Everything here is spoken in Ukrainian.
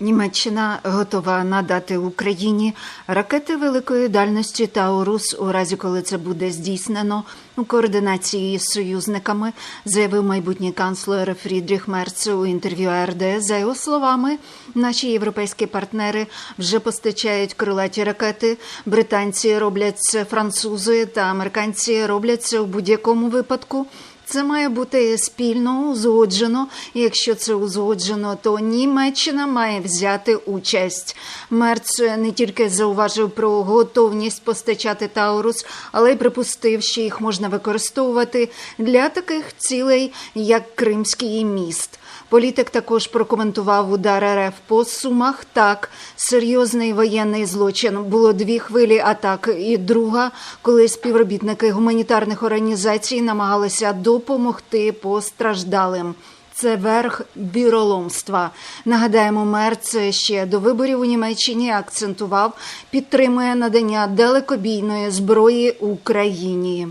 Німеччина готова надати Україні ракети великої дальності Таурус у разі, коли це буде здійснено у координації з союзниками, заявив майбутній канцлер Фрідріх Мерц у інтерв'ю АРД. За його словами, наші європейські партнери вже постачають крилаті ракети. Британці роблять це, французи та американці роблять це у будь-якому випадку. Це має бути спільно узгоджено. Якщо це узгоджено, то Німеччина має взяти участь. Мерц не тільки зауважив про готовність постачати Таурус, але й припустив, що їх можна використовувати для таких цілей, як Кримський міст. Політик також прокоментував удар РФ по сумах. Так, серйозний воєнний злочин. Було дві хвилі атак, і друга, коли співробітники гуманітарних організацій намагалися допомогти постраждалим. Це верх віроломства. Нагадаємо, Мерц ще до виборів у Німеччині акцентував, підтримує надання далекобійної зброї Україні.